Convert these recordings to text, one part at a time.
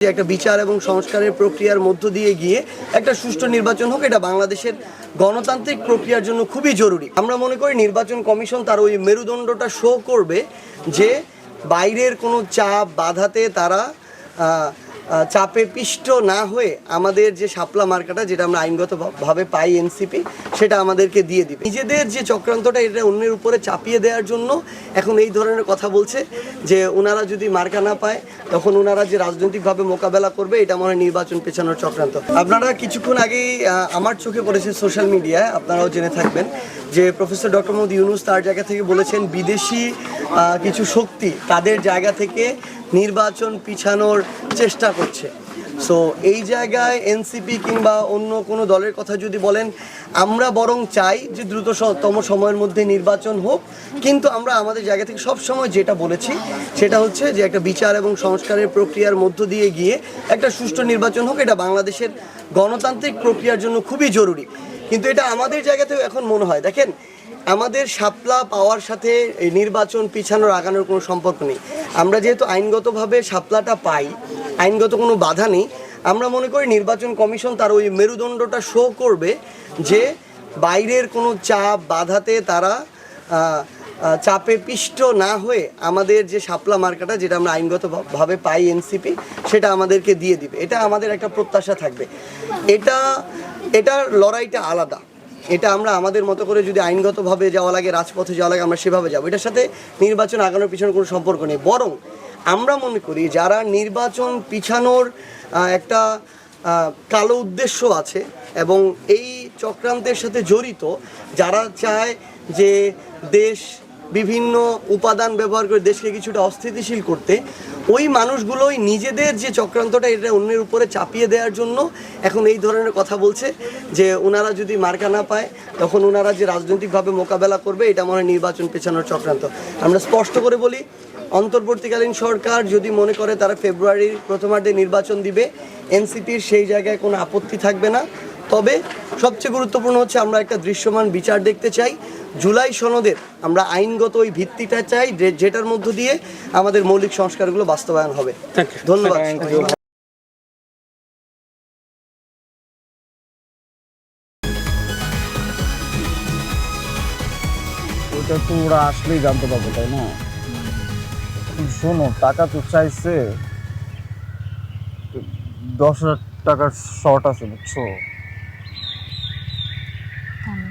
একটা বিচার এবং সংস্কারের প্রক্রিয়ার মধ্য দিয়ে গিয়ে একটা সুষ্ঠু নির্বাচন হোক, এটা বাংলাদেশের গণতান্ত্রিক প্রক্রিয়ার জন্য খুবই জরুরি। আমরা মনে করি নির্বাচন কমিশন তার ওই মেরুদণ্ডটা শো করবে যে বাইরের কোনো চাপ বাধাতে তারা চাপে পিষ্ট না হয়ে আমাদের যে শাপলা মার্কাটা যেটা আমরা আইনগতভাবে পাই এনসিপি, সেটা আমাদেরকে দিয়ে দিবে। নিজেদের যে চক্রান্তটা, এটা অন্যের উপরে চাপিয়ে দেওয়ার জন্য এখন এই ধরনের কথা বলছে যে ওনারা যদি মার্কা না পায়, তখন ওনারা যে রাজনৈতিকভাবে মোকাবেলা করবে, এটা মনে হয় নির্বাচন পেছানোর চক্রান্ত। আপনারা কিছুক্ষণ আগেই আমার চোখে পড়েছে সোশ্যাল মিডিয়ায়, আপনারাও জেনে থাকবেন যে প্রফেসর ডক্টর মোহাম্মদ ইউনুস তার জায়গা থেকে বলেছেন বিদেশি কিছু শক্তি তাদের জায়গা থেকে নির্বাচন পিছানোর চেষ্টা করছে। সো এই জায়গায় এনসিপি কিংবা অন্য কোনো দলের কথা যদি বলেন, আমরা বরং চাই যে দ্রুততম সময়ের মধ্যে নির্বাচন হোক। কিন্তু আমরা আমাদের জায়গা থেকে সব সময় যেটা বলেছি, সেটা হচ্ছে যে একটা বিচার এবং সংস্কারের প্রক্রিয়ার মধ্য দিয়ে গিয়ে একটা সুষ্ঠু নির্বাচন হোক, এটা বাংলাদেশের গণতান্ত্রিক প্রক্রিয়ার জন্য খুবই জরুরি। কিন্তু এটা আমাদের জায়গাতেও এখন মনে হয়। দেখেন, আমাদের শাপলা পাওয়ার সাথে এই নির্বাচন পিছানোর আগানোর কোনো সম্পর্ক নেই। আমরা যেহেতু আইনগতভাবে শাপলাটা পাই, আইনগত কোনো বাধা নেই, আমরা মনে করি নির্বাচন কমিশন তার ওই মেরুদণ্ডটা শো করবে যে বাইরের কোনো চাপ বাধাতে তারা চাপে পিষ্ট না হয়ে আমাদের যে শাপলা মার্কাটা যেটা আমরা আইনগতভাবে পাই এনসিপি, সেটা আমাদেরকে দিয়ে দিবে। এটা আমাদের একটা প্রত্যাশা থাকবে। এটা এটার লড়াইটা আলাদা। এটা আমরা আমাদের মতো করে যদি আইনগতভাবে যাওয়া লাগে, রাজপথে যাওয়া লাগে, আমরা সেভাবে যাব। এটার সাথে নির্বাচন আগানোর পিছনে কোনো সম্পর্ক নেই। বরং আমরা মনে করি যারা নির্বাচন পিছানোর একটা কালো উদ্দেশ্য আছে এবং এই চক্রান্তের সাথে জড়িত, যারা চায় যে দেশ বিভিন্ন উপাদান ব্যবহার করে দেশকে কিছুটা অস্থিতিশীল করতে, ওই মানুষগুলোই নিজেদের যে চক্রান্তটা এটা অন্যের উপরে চাপিয়ে দেওয়ার জন্য এখন এই ধরনের কথা বলছে, যে ওনারা যদি মার্কা না পায়, তখন ওনারা যে রাজনৈতিকভাবে মোকাবেলা করবে, এটা মনে হয় নির্বাচন পেছানোর চক্রান্ত। আমরা স্পষ্ট করে বলি, অন্তর্বর্তীকালীন সরকার যদি মনে করে তারা ফেব্রুয়ারির প্রথমার্ধে নির্বাচন দিবে, এনসিপির সেই জায়গায় কোনো আপত্তি থাকবে না। তবে সবচেয়ে গুরুত্বপূর্ণ হচ্ছে আমরা একটা দৃশ্যমান বিচার দেখতে চাই। জুলাই সনদের আমরা আইনগত ওই ভিত্তিটা চাই যেটার মধ্য দিয়ে আমাদের মৌলিক সংস্কারগুলো বাস্তবায়ন হবে। ধন্যবাদ। ওটা তো ওরা আসলেই জানতে পারবে তাই না? শোনো টাকা তো চাইছে দশ হাজার টাকার শর্ট আছে বুঝছ?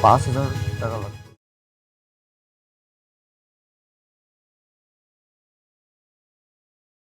পড়ছে পাঁচ হাজার টাকা লাগবে